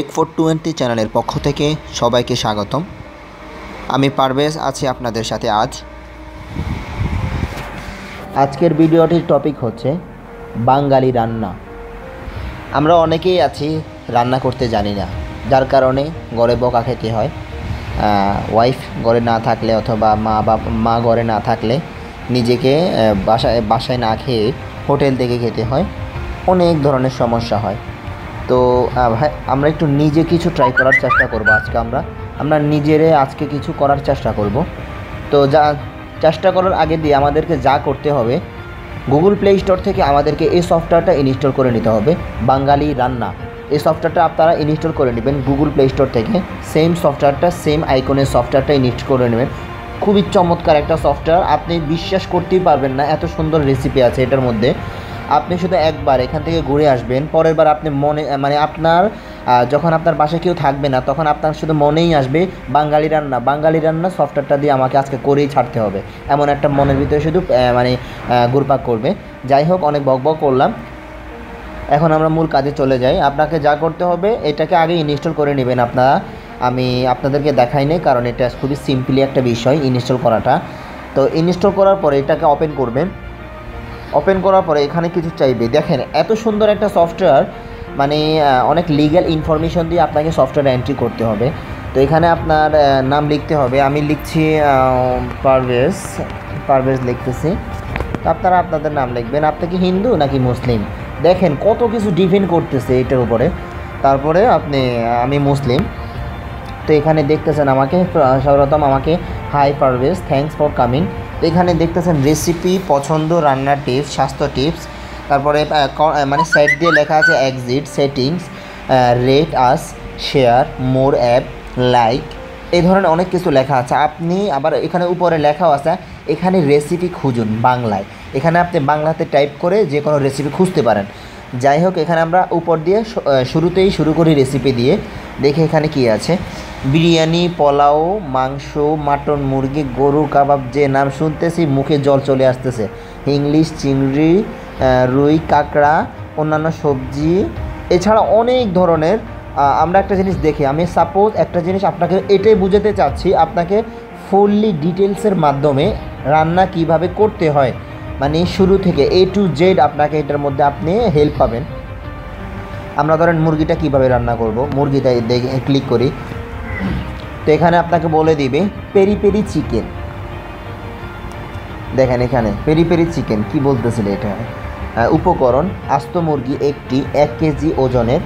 এক four twenty চ্যানেলের পক্ষ থেকে সবাইকে স্বাগতম। আমি পারভেজ আছি আপনাদের সাথে আজ। আজকের ভিডিওটির টপিক হচ্ছে বাঙালি রান্না। আমরা অনেকেই আছি রান্না করতে জানি না, যার কারণে গড়ে বকা খেতে হয়। ওয়াইফ ঘরে না থাকলে অথবা মা বা মা ঘরে না থাকলে নিজেকে বাসায় বাসায় না খেয়ে হোটেল থেকে খেতে হয়। অনেক ধরনের সমস্যা হয়। তো ভাই, আমরা একটু নিজে কিছু ট্রাই করার চেষ্টা করব আজকে আমরা। আমরা নিজেরে আজকে কিছু করার চেষ্টা করব। তো যা, চেষ্টা করার আগে দিয়ে আমাদেরকে যা করতে হবে গুগল প্লে স্টোর থেকে আমাদেরকে এই সফটওয়্যারটা ইনস্টল করে নিতে হবে, বাঙালি রান্না। এই সফটওয়্যারটা আপনারা ইনস্টল করে নেবেন গুগল প্লে স্টোর থেকে। সেম সফটওয়্যারটা সেম আইকনের সফটওয়্যারটা ইনস্টল করে নেবেন। খুবই চমৎকার একটা সফটওয়্যার আপনি বিশ্বাস করতেই পারবেন না এত সুন্দর রেসিপি আছে এটার মধ্যে। আপনি শুধু একবার এখান থেকে ঘুরে আসবেন, পরের বার আপনি মনে মানে আপনার যখন আপনার বাসায় কেউ থাকবে না, তখন আপনার শুধু মনেই আসবে বাঙালি রান্না। বাঙালি রান্না সফটওয়্যারটা দিয়ে আমাকে আজকে করেই ছাড়তে হবে। এমন একটা মনের ভিতরে শুধু মানে ঘুরপাক করবে। যাই হোক, অনেক বক বক করলাম। এখন আমরা মূল কাজে চলে যাই। আপনাকে যা করতে হবে, এটাকে আগে ইনস্টল করে নেবেন আপনারা। আমি আপনাদেরকে দেখাই নেই, কারণ এটা খুবই সিম্পলি একটা বিষয়, ইনস্টল করাটা। তো ইনস্টল করার পরে এটাকে ওপেন করবেন। ওপেন করার পরে এখানে কিছু চাইবে। দেখেন, এত সুন্দর একটা সফটওয়্যার মানে অনেক লিগ্যাল ইনফরমেশন দিয়ে আপনাকে সফটওয়্যার এন্ট্রি করতে হবে। তো এখানে আপনার নাম লিখতে হবে। আমি লিখছি পারভেজ পারভেজ লিখতেছি। আপনারা আপনাদের নাম লিখবেন। আপনি কি হিন্দু নাকি মুসলিম? দেখেন কত কিছু ডিপেন্ড করতেছে এটার উপরে। তারপরে আপনি, আমি মুসলিম, তো এখানে দেখতেছেন আমাকে, সর্বপ্রথম আমাকে hi Parvez thanks for coming তো এখানে দেখতেছেন রেসিপি পছন্দ, রান্নার টিপস স্বাস্থ্য টিপস তারপরে মানে সাইড দিয়ে লেখা আছে exit settings rate us share more app like এই ধরনের অনেক কিছু লেখা আছে। আপনি আবার এখানে উপরে লেখাও আছে, এখানে রেসিপি খুঁজুন বাংলায়। এখানে আপনি বাংলাতে টাইপ করে যে কোনো রেসিপি খুঁজতে পারেন। যাই হোক, এখানে আমরা উপর দিয়ে শুরুতেই শুরু করি রেসিপি দিয়ে। দেখে এখানে কি আছে। বিরিয়ানি, পোলাও, মাংস, মাটন মুরগি গরু কাবাব, যে নাম শুনতেছি, মুখে জল চলে আসতেছে। ইংলিশ, চিংড়ি রুই, কাঁকড়া, অন্যান্য সবজি, এছাড়া অনেক ধরনের আমরা একটা জিনিস দেখি। আমি সাপোজ একটা জিনিস আপনাকে এটাই বুঝাতে চাচ্ছি, আপনাকে ফুললি ডিটেলসের মাধ্যমে রান্না কীভাবে করতে হয়। মানে শুরু থেকে এ টু জেড আপনাকে এটার মধ্যে আপনি হেল্প পাবেন। আমরা ধরেন মুরগিটা কীভাবে রান্না করব মুরগিটা দেখে ক্লিক করি। তো এখানে আপনাকে বলে দিবে পেরি পেরি চিকেন দেখেন এখানে পেরি পেরি চিকেন কি বলতেছিল এটা? উপকরণ, আস্ত মুরগি একটি, এক কেজি ওজনের,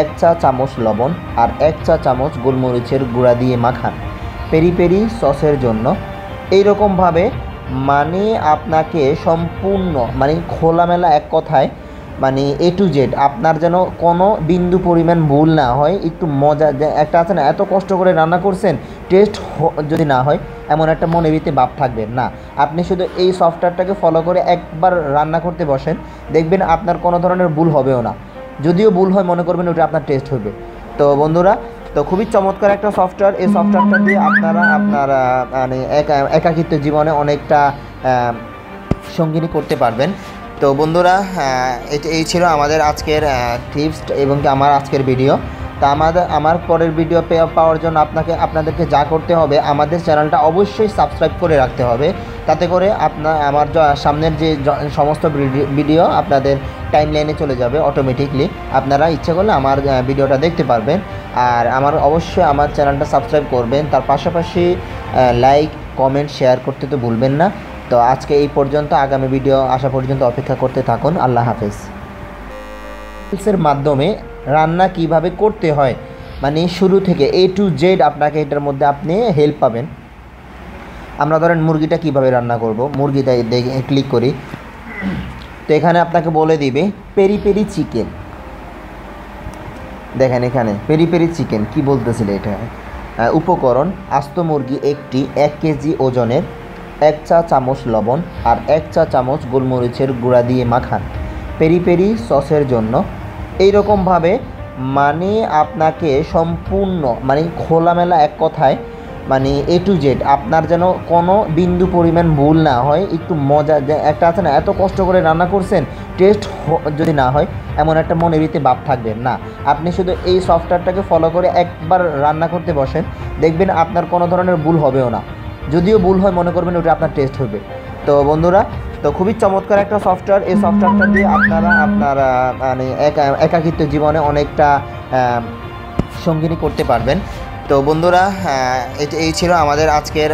এক চা চামচ লবণ আর এক চা চামচ গোলমরিচের গুঁড়া দিয়ে মাখান। পেরি পেরি সসের জন্য। এইরকমভাবে মানে আপনাকে সম্পূর্ণ মানে খোলামেলা এক কথায় মানে এ টু জেড আপনার যেন কোনো বিন্দু পরিমাণ ভুল না হয়, একটু মজা একটা আছে না, এত কষ্ট করে রান্না করছেন টেস্ট যদি না হয়, এমন একটা মনে ভিতরে ভাব থাকবে। না, আপনি শুধু এই সফটওয়্যারটাকে ফলো করে একবার রান্না করতে বসেন, দেখবেন আপনার কোনো ধরনের ভুল হবেও না। যদিও ভুল হয়, মনে করবেন ওটা আপনার টেস্ট হবে তো বন্ধুরা তো খুবই চমৎকার একটা সফটওয়্যার এই সফটওয়্যারটা দিয়ে আপনারা, আপনার মানে একা- একাকিত্ব জীবনে অনেকটা সঙ্গিনী করতে পারবেন। তো বন্ধুরা এই ছিল আমাদের আজকের টিপস এবং আমার আজকের ভিডিও তা আমাদের, আমার পরের ভিডিও পাওয়ার জন্য আপনাকে, আপনাদেরকে যা করতে হবে, আমাদের চ্যানেলটা অবশ্যই সাবস্ক্রাইব করে রাখতে হবে। তাতে করে আপনার আমার সামনের যে সমস্ত ভিডিও আপনাদের টাইম লাইনে চলে যাবে অটোমেটিকলি আপনারা ইচ্ছে করলে আমার ভিডিওটা দেখতে পারবেন। আর আমার অবশ্যই আমার চ্যানেলটা সাবস্ক্রাইব করবেন। তার পাশাপাশি লাইক কমেন্ট শেয়ার করতে তো ভুলবেন না। তো আজকে এই পর্যন্ত, আগামী ভিডিও আসা পর্যন্ত অপেক্ষা করতে থাকুন। আল্লাহ হাফেজ। এর মাধ্যমে রান্না কীভাবে করতে হয় মানে শুরু থেকে এ টু জেড আপনাকে এটার মধ্যে আপনি হেল্প পাবেন। আমরা ধরেন মুরগিটা কীভাবে রান্না করব মুরগিটা দেখে ক্লিক করি। তো এখানে আপনাকে বলে দিবে পেরি পেরি চিকেন দেখেন এখানে, পেরি পেরি চিকেন, কি বলতেছিল এটা? উপকরণ, আস্ত মুরগি একটি, এক কেজি ওজনের, এক চা চামচ লবণ আর এক চা চামচ গোলমরিচের গুঁড়া দিয়ে মাখান। পেরি পেরি সসের জন্য। এইরকমভাবে মানে আপনাকে সম্পূর্ণ মানে খোলামেলা এক কথায় মানে এ টু জেড আপনার যেন কোনো বিন্দু পরিমাণ ভুল না হয়, একটু মজা একটা আছে না, এত কষ্ট করে রান্না করছেন টেস্ট যদি না হয়, এমন একটা মনের ভিতরে ভাব থাকবে না। আপনি শুধু এই সফটওয়্যারটাকে ফলো করে একবার রান্না করতে বসেন, দেখবেন আপনার কোনো ধরনের ভুল হবেও না। যদিও ভুল হয়, মনে করবেন ওটা আপনার টেস্ট হবে। তো বন্ধুরা, তো খুবই চমৎকার একটা সফটওয়্যার এই সফটওয়্যারটা দিয়ে আপনারা আপনার মানে একা- একাকিত্ব জীবনে অনেকটা সঙ্গিনী করতে পারবেন। তো বন্ধুরা এই ছিল আমাদের আজকের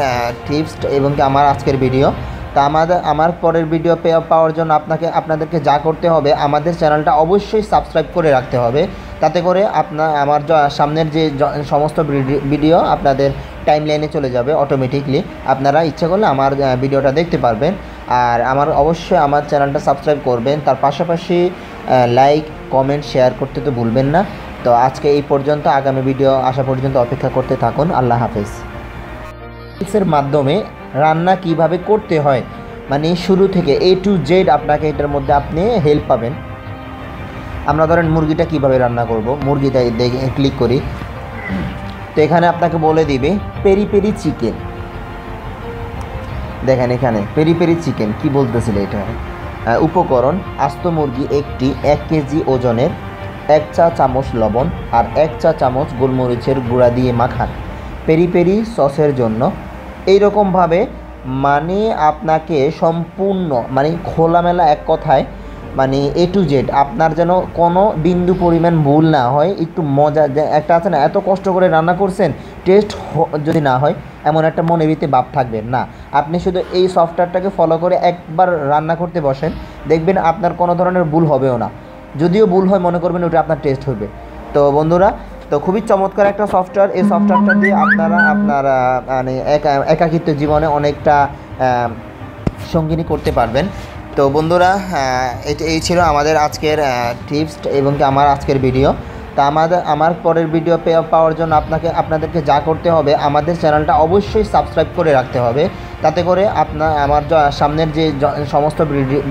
টিপস এবং আমার আজকের ভিডিও। তা আমাদের আমার পরের ভিডিও পাওয়ার জন্য আপনাকে আপনাদেরকে যা করতে হবে, আমাদের চ্যানেলটা অবশ্যই সাবস্ক্রাইব করে রাখতে হবে। তাতে করে আপনার আমার সামনের যে সমস্ত ভিডিও আপনাদের টাইম লাইনে চলে যাবে অটোমেটিকলি আপনারা ইচ্ছা করলে আমার ভিডিওটা দেখতে পারবেন। আর আমার অবশ্যই আমার চ্যানেলটা সাবস্ক্রাইব করবেন। তার পাশাপাশি লাইক কমেন্ট শেয়ার করতে তো ভুলবেন না। তো আজকে এই পর্যন্ত, আগামী ভিডিও আসা পর্যন্ত অপেক্ষা করতে থাকুন। আল্লাহ হাফেজ। এর মাধ্যমে রান্না কীভাবে করতে হয় মানে শুরু থেকে এ টু জেড আপনাকে এটার মধ্যে আপনি হেল্প পাবেন। আমরা ধরেন মুরগিটা কীভাবে রান্না করব মুরগিটা দেখে ক্লিক করি। তো এখানে আপনাকে বলে দিবে পেরি পেরি চিকেন দেখেন এখানে পেরি পেরি চিকেন কি বলতেছিল এটা? উপকরণ, আস্ত মুরগি একটি এক কেজি ওজনের এক চা চামচ লবণ আর এক চা চামচ গোলমরিচের গুঁড়া দিয়ে মাখান। পেরি পেরি সসের জন্য। এইরকমভাবে মানে আপনাকে সম্পূর্ণ মানে খোলামেলা এক কথায় মানে এ টু জেড আপনার যেন কোনো বিন্দু পরিমাণ ভুল না হয়, একটু মজা একটা আছে না, এত কষ্ট করে রান্না করছেন টেস্ট যদি না হয়, এমন একটা মনের ভিতরে ভাব থাকবে না। আপনি শুধু এই সফটওয়্যারটাকে ফলো করে একবার রান্না করতে বসেন, দেখবেন আপনার কোনো ধরনের ভুল হবেও না। যদিও ভুল হয়, মনে করবেন ওটা আপনার টেস্ট হবে। তো বন্ধুরা, তো খুবই চমৎকার একটা সফটওয়্যার এই সফটওয়্যারটা দিয়ে আপনারা, আপনার মানে একা- একাকিত্ব জীবনে অনেকটা সঙ্গিনী করতে পারবেন। তো বন্ধুরা এই ছিল আমাদের আজকের টিপস এবং আমার আজকের ভিডিও তা আমাদের, আমার পরের ভিডিও পাওয়ার জন্য আপনাকে, আপনাদেরকে যা করতে হবে, আমাদের চ্যানেলটা অবশ্যই সাবস্ক্রাইব করে রাখতে হবে। তাতে করে আপনার আমার সামনের যে সমস্ত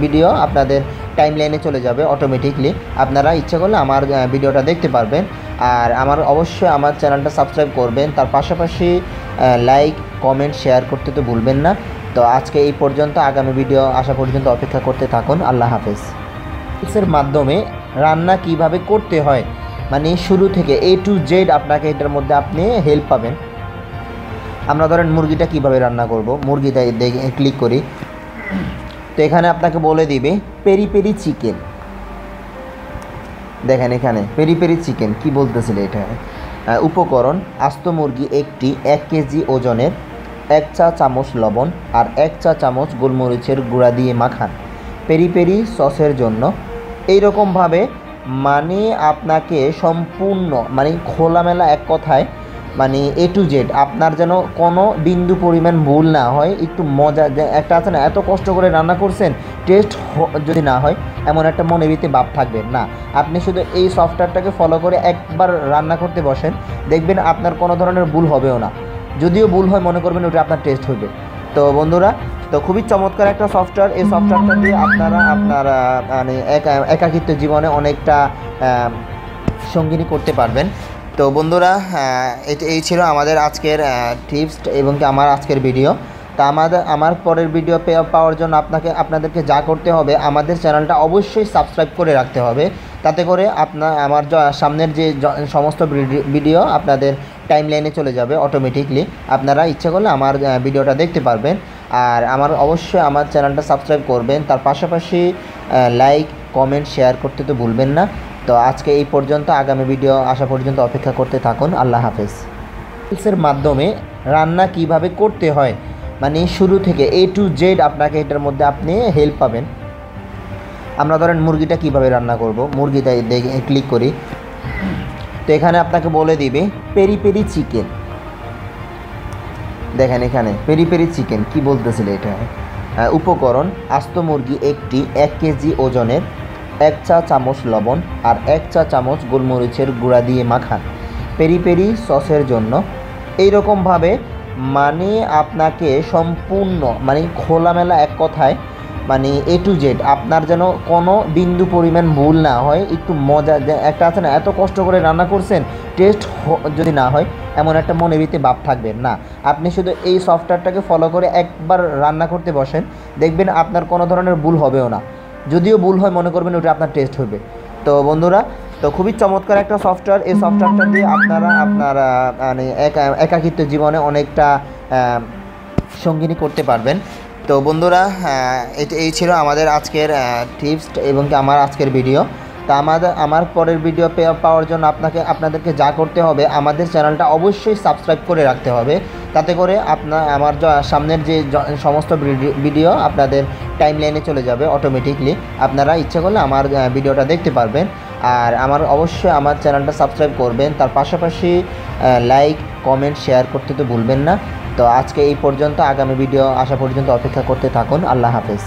ভিডিও আপনাদের টাইম লাইনে চলে যাবে অটোমেটিকলি আপনারা ইচ্ছে করলে আমার ভিডিওটা দেখতে পারবেন। আর আমার অবশ্যই আমার চ্যানেলটা সাবস্ক্রাইব করবেন। তার পাশাপাশি লাইক কমেন্ট শেয়ার করতে তো ভুলবেন না। তো আজকে এই পর্যন্ত, আগামী ভিডিও আসা পর্যন্ত অপেক্ষা করতে থাকুন। আল্লাহ হাফেজ। এর মাধ্যমে রান্না কীভাবে করতে হয়? মানে শুরু থেকে এ টু জেড আপনাকে এটার মধ্যে আপনি হেল্প পাবেন। আমরা ধরেন মুরগিটা কীভাবে রান্না করব? মুরগিটা ক্লিক করি। তো এখানে আপনাকে বলে দিবে, পেরি পেরি চিকেন। দেখেন এখানে, পেরি পেরি চিকেন। কি বলতেছিল এটা? উপকরণ, আস্ত মুরগি একটি এক কেজি ওজনের এক চা চামচ লবণ আর এক চা চামচ গোলমরিচের গুঁড়া দিয়ে মাখান। পেরি পেরি সসের জন্য। এই এইরকমভাবে মানে আপনাকে সম্পূর্ণ মানে খোলামেলা এক কথায় মানে এ টু জেড আপনার যেন কোনো বিন্দু পরিমাণ ভুল না হয়, একটু মজা একটা আছে না, এত কষ্ট করে রান্না করছেন টেস্ট যদি না হয়, এমন একটা মনের ভিতরে ভাব থাকবে না। আপনি শুধু এই সফটওয়্যারটাকে ফলো করে একবার রান্না করতে বসেন, দেখবেন আপনার কোনো ধরনের ভুল হবেও না। যদিও ভুল হয়, মনে করবেন ওটা আপনার টেস্ট হবে তো বন্ধুরা, তো খুবই চমৎকার একটা সফটওয়্যার এই সফটওয়্যারটা দিয়ে আপনারা আপনার মানে একা- একাকিত্ব জীবনে অনেকটা সঙ্গিনী করতে পারবেন। তো বন্ধুরা এই ছিল আমাদের আজকের টিপস এবং কি আমার আজকের ভিডিও। তা আমাদের আমার পরের ভিডিও পাওয়ার জন্য আপনাকে আপনাদেরকে যা করতে হবে, আমাদের চ্যানেলটা অবশ্যই সাবস্ক্রাইব করে রাখতে হবে। তাতে করে আপনার আমার সামনের যে সমস্ত ভিডি- ভিডিও আপনাদের টাইম লাইনে চলে যাবে অটোমেটিকলি আপনারা ইচ্ছা করলে আমার ভিডিওটা দেখতে পারবেন। আর আমার অবশ্যই আমার চ্যানেলটা সাবস্ক্রাইব করবেন। তার পাশাপাশি লাইক কমেন্ট শেয়ার করতে তো ভুলবেন না। তো আজকে এই পর্যন্ত, আগামী ভিডিও আসা পর্যন্ত অপেক্ষা করতে থাকুন। আল্লাহ হাফেজ। এর মাধ্যমে রান্না কীভাবে করতে হয় মানে শুরু থেকে এ টু জেড আপনাকে এটার মধ্যে আপনি হেল্প পাবেন। আমরা ধরেন মুরগিটা কীভাবে রান্না করব মুরগিটা দেখে ক্লিক করি। তো এখানে আপনাকে বলে দিবে পেরি পেরি চিকেন দেখেন এখানে পেরি পেরি চিকেন কি বলতেছিল এটা? উপকরণ, আস্ত মুরগি একটি, এক কেজি ওজনের এক চা চামচ লবণ আর এক চা চামচ গোলমরিচের গুঁড়া দিয়ে মাখান। পেরি পেরি সসের জন্য। এই এইরকমভাবে মানে আপনাকে সম্পূর্ণ মানে খোলামেলা এক কথায় মানে এ টু জেড আপনার যেন কোনো বিন্দু পরিমাণ ভুল না হয়, একটু মজা একটা আছে না, এত কষ্ট করে রান্না করছেন টেস্ট যদি না হয়, এমন একটা মনে ভিতরে ভাব থাকবে না। আপনি শুধু এই সফটওয়্যারটাকে ফলো করে একবার রান্না করতে বসেন, দেখবেন আপনার কোনো ধরনের ভুল হবেও না। যদিও ভুল হয়, মনে করবেন ওটা আপনার টেস্ট হবে। তো বন্ধুরা, তো খুবই চমৎকার একটা সফটওয়্যার এই সফটওয়্যারটা দিয়ে আপনারা আপনার মানে একা একাকিত্ব জীবনে অনেকটা সঙ্গিনী করতে পারবেন। তো বন্ধুরা এটা, এই ছিল আমাদের আজকের টিপস এবং কি আমার আজকের ভিডিও তা আমাদের আমার পরের ভিডিও পাওয়ার জন্য আপনাকে, আপনাদেরকে যা করতে হবে, আমাদের চ্যানেলটা অবশ্যই সাবস্ক্রাইব করে রাখতে হবে। তাতে করে আপনার আমার সামনের যে সমস্ত ভিডিও আপনাদের টাইম লাইনে চলে যাবে অটোমেটিকলি আপনারা ইচ্ছা করলে আমার ভিডিওটা দেখতে পারবেন। আর আমার অবশ্যই আমার চ্যানেলটা সাবস্ক্রাইব করবেন। তার পাশাপাশি লাইক কমেন্ট শেয়ার করতে তো ভুলবেন না। তো আজকে এই পর্যন্ত, আগামী ভিডিও আসা পর্যন্ত অপেক্ষা করতে থাকুন। আল্লাহ হাফেজ।